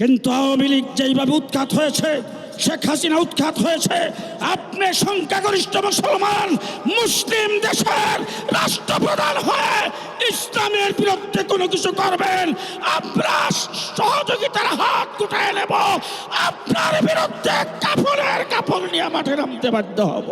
কিন্তু আওয়ামী লীগ যেইভাবে উৎখাত হয়েছে, শেখ হাসিনা উৎখাত হয়েছে, আপনি সংখ্যাগরিষ্ঠ মুসলমান, মুসলিম দেশের রাষ্ট্রপ্রধান হয়ে ইসলামের বিরুদ্ধে কোনো কিছু করবেন আমরা সহযোগিতার হাত গুটায় নেব, আপনার বিরুদ্ধে কাপড়ের কাপড় নিয়ে মাঠে নামতে বাধ্য হব।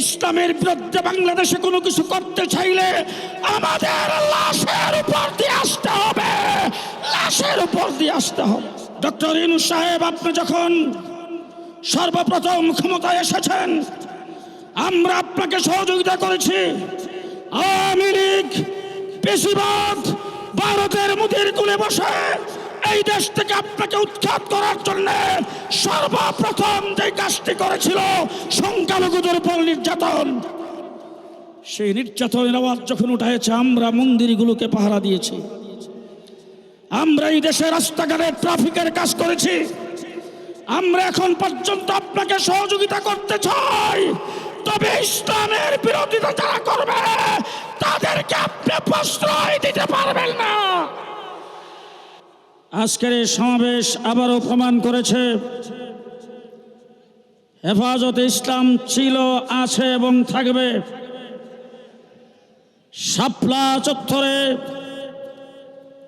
ইসলামের বিরুদ্ধে বাংলাদেশে কোনো কিছু করতে চাইলে আমাদের লাশের উপর দিয়ে আসতে হবে, লাশের উপর দিয়ে আসতে হবে। ডক্টর ইনু সাহেব, আপনি যখন সর্বপ্রথম ক্ষমতায় এসেছেন, আমরা আপনাকে সহযোগিতা করেছি। আওয়ামী লীগ বেশিরভাগ ভারতের মুদির কুলে বসে এই দেশ থেকে আপনাকে উৎখাত করার জন্য সর্বপ্রথম যে কাজটি করেছিল সংখ্যালঘুদের উপর নির্যাতন, সেই নির্যাতনের আওয়াজ যখন উঠাইছে আমরা মন্দিরগুলোকে পাহারা দিয়েছি। আমরা এই দেশে রাস্তাঘাটে ট্রাফিকের কাজ করেছি। আমরা এখন পর্যন্ত আপনাকে সহযোগিতা করতে চাই। তবে ইসলামের বিরোধিতা যারা করবে, তাদেরকে আপনি প্রশ্রয় দিতে পারবেন না। আজকের এই সমাবেশ আবারও প্রমাণ করেছে। হেফাজতে ইসলাম ছিল, আছে এবং থাকবে। শাপলা চত্বরে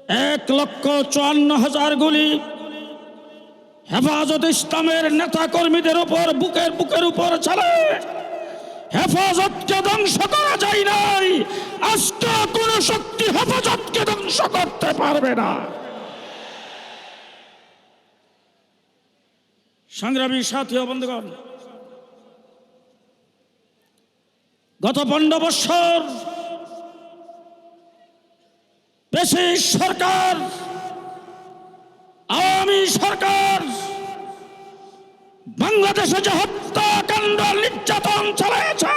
এক লক্ষ চুয়ান্ন হাজার গুলি হেফাজত ইসলামের নেতা কর্মীদের উপর বুকের বুকের উপর চলে হেফাজতকে ধ্বংস করা যায় নাই। আজকে কোন শক্তি হেফাজতকে ধ্বংস করতে পারবে না। সংগ্রামী সাথী বন্ধুগণ, গত পনেরো বৎসর বেশি সরকার, আওয়ামী সরকার, বাংলাদেশে যে হত্যাকাণ্ড নির্যাতন চালিয়েছে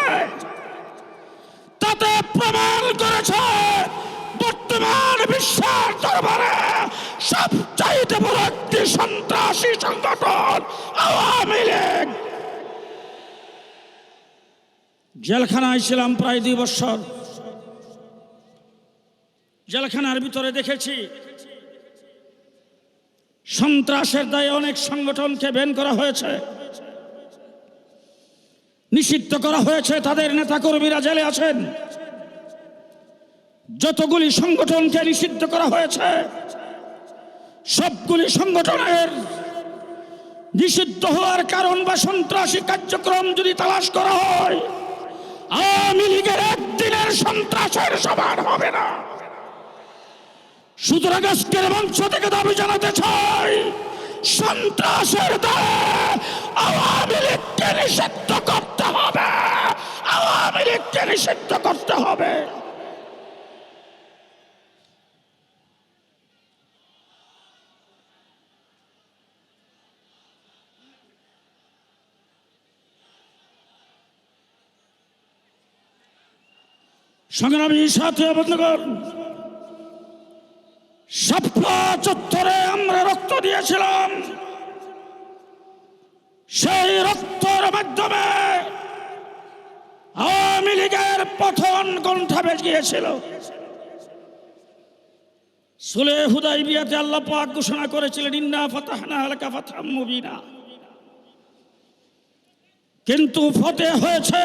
তাতে প্রমাণ করেছে বর্তমান বিশ্বের দরবারে সবচাইতে বড় একটি সন্ত্রাসী সংগঠন আওয়ামী লীগ। জেলখানায় ছিলাম প্রায় দুই বছর। জেলখানার ভিতরে দেখেছি। সন্ত্রাসের দায়ে অনেক সংগঠনকে ব্যান করা হয়েছে। নিষিদ্ধ করা হয়েছে, তাদের নেতাকর্মীরা জেলে আছেন। যতগুলি সংগঠনকে নিষিদ্ধ করা হয়েছে, সবগুলি সংগঠনের নিষিদ্ধ হওয়ার কারণ বা সন্ত্রাসী কার্যক্রম যদি তালাশ করা হয়, আওয়ামী লীগের একদিনের সন্ত্রাসের সমান হবে না। সুতরাং আজকের মঞ্চ থেকে দাবি জানাতে চাই, সন্ত্রাসের দ্বারা আওয়ামী লীগকে নিষিদ্ধ করতে হবে। আওয়ামী লীগকে নিষিদ্ধ করতে হবে। সংগ্রামী সাথী বন্ধুগণ চত্বরে আমরা রক্ত দিয়েছিলাম। সেই রক্তের মাধ্যমে আওয়ামী লীগের পথন কণ্ঠা বেজে গিয়েছিল সুলে হুদাই বিয়াতে আল্লাহ পাক ঘোষণা করেছিলেন, ইন্না ফাতাহনা হালকা ফাতাহ মুবিনা। কিন্তু ফতে হয়েছে,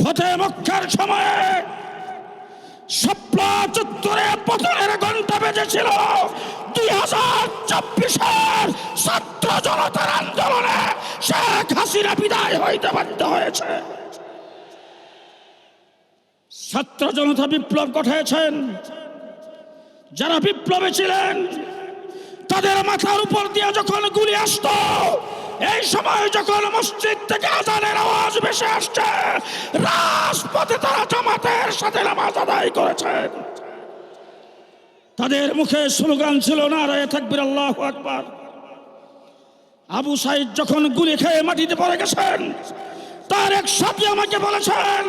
ফতে মক্কার সময়ে শাপলা চত্বরে পতনের ঘণ্টা বেজেছিল দুই হাজার চব্বিশের ছাত্র জনতার আন্দোলনে শেখ হাসিনা বিদায় হইতে বাধ্য হয়েছে। ছাত্র জনতা বিপ্লব ঘটাইছেন যারা বিপ্লবে ছিলেন, তাদের মাথার উপর দিয়ে যখন গুলি আসতো এই সময় যখন মসজিদ থেকে আজানের আওয়াজ ভেসে আসছে, রাজপথে তারা জামাতের সাথে নামাজ আদায় করেছেন তাদের মুখে স্লোগান ছিল না রায় থাকবির আল্লাহ আকবার। আবু সাইদ যখন গুলি খেয়ে মাটিতে পড়ে গেছেন, তার এক সাথী আমাকে বলেছেন,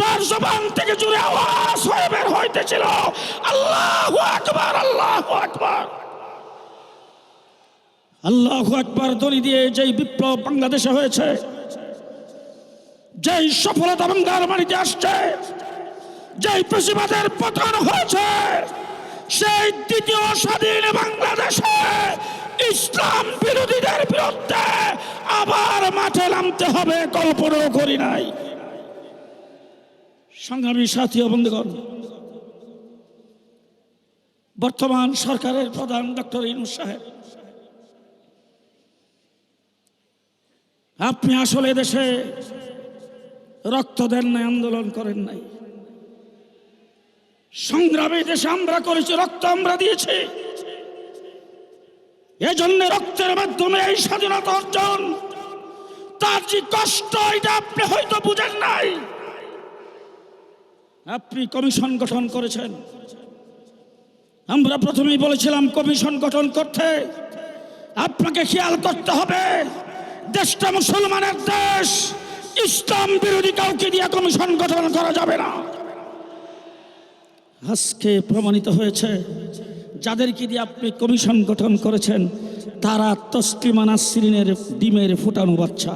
তার জবান থেকে জুড়ে আওয়াজ হয়ে বের হইতেছিল। আল্লাহ আকবার আল্লাহ আকবার। আল্লাহ একবার দড়ি দিয়ে যেই বিপ্লব বাংলাদেশে হয়েছে, যেই সফলতা বাংলার বাড়িতে আসছে, যেই পেশিবাদের পতন হয়েছে, সেই দ্বিতীয় স্বাধীন বাংলাদেশে ইসলাম বিরোধীদের বিরুদ্ধে আবার মাঠে নামতে হবে, কল্পনাও করি নাই। সংগ্রামী সাথী বন্ধুগণ, বর্তমান সরকারের প্রধান ডক্টর ইনু সাহেব আপনি আসলে দেশে রক্ত দেন নাই, আন্দোলন করেন নাই। সংগ্রামে দেশে আমরা করেছি, রক্ত আমরা দিয়েছি। এজন্য রক্তের মাধ্যমে এই স্বাধীনতা অর্জন। তার যে কষ্ট, এটা আপনি হয়তো বুঝেন নাই। আপনি কমিশন গঠন করেছেন। আমরা প্রথমেই বলেছিলাম কমিশন গঠন করতে আপনাকে খেয়াল করতে হবে। দেশটা মুসলমানের দেশ। ইসলাম বিরোধী কাউকে দিয়ে কমিশন গঠন করা যাবে না। আজকে প্রমাণিত হয়েছে, যাদেরকে দিয়ে আপনি কমিশন গঠন করেছেন, তারা তসলিমানা সিরিনের ডিমের ফুটানো বাচ্চা।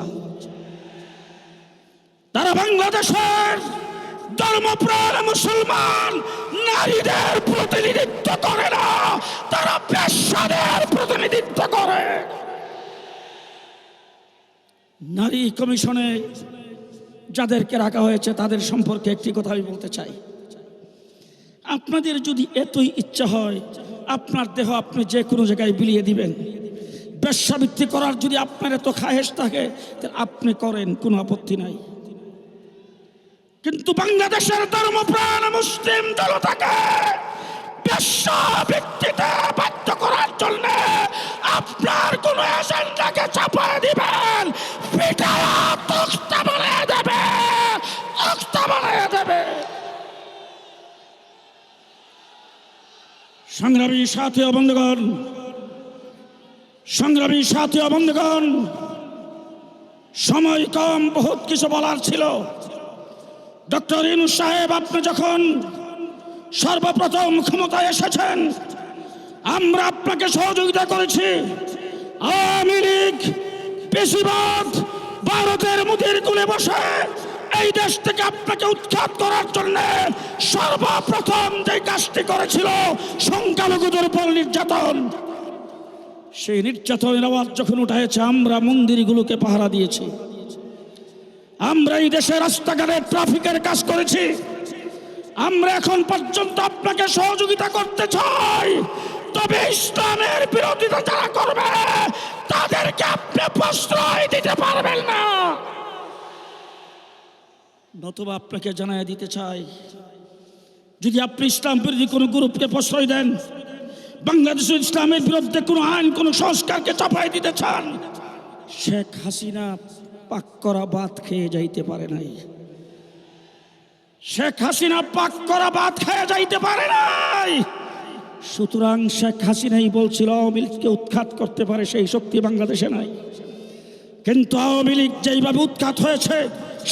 তারা বাংলাদেশের ধর্মপ্রাণ মুসলমান, নারীদের প্রতিনিধিত্ব করে না, তারা পেশাদের প্রতিনিধিত্ব করে। নারী কমিশনে যাদেরকে রাখা হয়েছে, তাদের সম্পর্কে একটি কথা আমি বলতে চাই। আপনাদের যদি এতই ইচ্ছা হয়, আপনার দেহ আপনি যে কোনো জায়গায় বিলিয়ে দিবেন। বেশ্যাবৃত্তি করার যদি আপনার এত খাহেস থাকে তাহলে আপনি করেন, কোনো আপত্তি নাই। কিন্তু বাংলাদেশের ধর্ম ধর্মপ্রাণ মুসলিম জনতাকে বেশ্যাবৃত্তিতে বাধ্য করার জন্য আপনার কোন এজেন্ডাকে চাপায় দিবেন। সংগ্রামী সাথী ও বন্ধুগণ, সংগ্রামী সাথী ও বন্ধুগণ, সময় কম, বহুত কিছু বলার ছিল। ডক্টর ইনুস সাহেব, আপনি যখন সর্বপ্রথম ক্ষমতায় এসেছেন, আমরা আপনাকে সহযোগিতা করেছি। আওয়ামী লীগ, বেশিরভাগ ভারতের মুদির কুলে বসে এই দেশ থেকে আপনাকে উৎখাত করার জন্য সর্বপ্রথম যে কাজটি করেছিল সংখ্যালঘুদের উপর নির্যাতন, সেই নির্যাতনের আওয়াজ যখন উঠাইছে আমরা মন্দিরগুলোকে পাহারা দিয়েছি। আমরা এই দেশে রাস্তাঘাটে ট্রাফিকের কাজ করেছি। আমরা এখন পর্যন্ত আপনাকে সহযোগিতা করতে চাই। তবে ইসলামের বিরোধিতা যারা তাদেরকে আপনি প্রশ্রয় দিতে পারবেন না নতুবা আপনাকে জানাই দিতে চাই, যদি আপনি ইসলাম বিরোধী কোনো গ্রুপকে প্রশ্রয় দেন, বাংলাদেশের ইসলামের বিরুদ্ধে কোনো আইন, কোনো সংস্কারকে চাপাই দিতে চান, শেখ হাসিনা পাক করা ভাত খেয়ে যাইতে পারে নাই। শেখ হাসিনা পাক করা ভাত খেয়ে যাইতে পারে নাই। সুতরাং শেখ হাসিনাই বলছিল, আওয়ামী লীগকে উৎখাত করতে পারে সেই শক্তি বাংলাদেশে নাই। কিন্তু আওয়ামী লীগ যেইভাবে উৎখাত হয়েছে,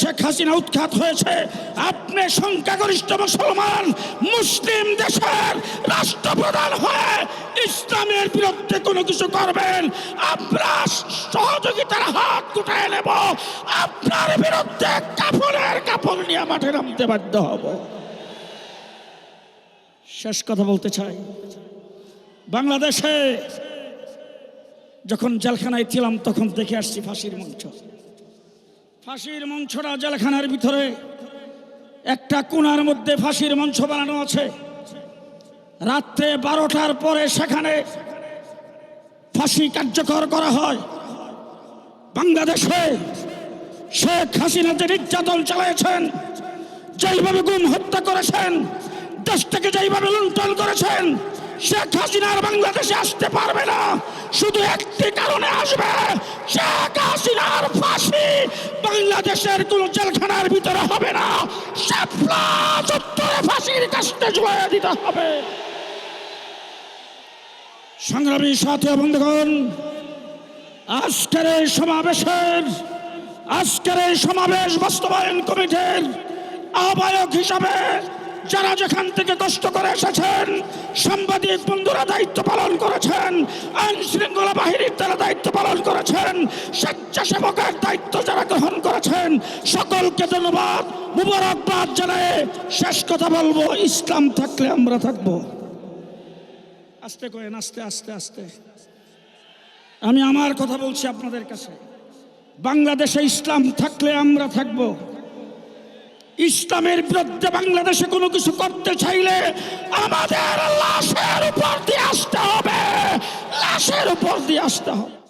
শেখ হাসিনা উৎখাত হয়েছে, আপনি সংখ্যাগরিষ্ঠ মুসলমান, মুসলিম দেশের রাষ্ট্রপ্রধান হয়ে ইসলামের বিরুদ্ধে কোনো কিছু করবেন আমরা সহযোগিতার হাত গুটায় নেব, আপনার বিরুদ্ধে কাপড়ের কাপড় নিয়ে মাঠে নামতে বাধ্য হব। শেষ কথা বলতে চাই। বাংলাদেশে যখন জেলখানায় ছিলাম, তখন দেখে আসছি ফাঁসির মঞ্চ। ফাঁসির মঞ্চটা জেলখানার ভিতরে একটা কোণার মধ্যে ফাঁসির মঞ্চ বানানো আছে। রাত্রে বারোটার পরে সেখানে ফাঁসি কার্যকর করা হয়। বাংলাদেশে শেখ হাসিনা যে নির্যাতন চালিয়েছেন, যেইভাবে গুম হত্যা করেছেন দেশটাকে যেইভাবে লুণ্ঠন করেছেন, শেখ হাসিনার বাংলাদেশে আসতে পারবে না। শুধু একটি কারণে আসবে, শেখ হাসিনার ফাঁসি। বাংলাদেশের কোন জেলখানার ভিতরে হবে না, শাপলা চত্বরে ফাঁসির কাছে ঝুলিয়ে দিতে হবে। সংগ্রামী সাথী বন্ধুগণ, আজকের এই সমাবেশের, আজকের এই সমাবেশ বাস্তবায়ন কমিটির আহ্বায়ক হিসাবে যারা যেখান থেকে কষ্ট করে এসেছেন, সাংবাদিক বন্ধুরা দায়িত্ব পালন করেছেন, আইন শৃঙ্খলা বাহিনীর তারা দায়িত্ব পালন করেছেন, স্বেচ্ছাসেবকের দায়িত্ব যারা গ্রহণ করেছেন, সকলকে ধন্যবাদ, মুবারকবাদ জানায় শেষ কথা বলব, ইসলাম থাকলে আমরা থাকব। আস্তে কয়েন আস্তে আস্তে আস্তে। আমি আমার কথা বলছি আপনাদের কাছে। বাংলাদেশে ইসলাম থাকলে আমরা থাকব। ইসলামের বিরুদ্ধে বাংলাদেশে কোনো কিছু করতে চাইলে আমাদের লাশের উপর দিয়ে আসতে হবে। লাশের উপর দিয়ে আসতে হবে।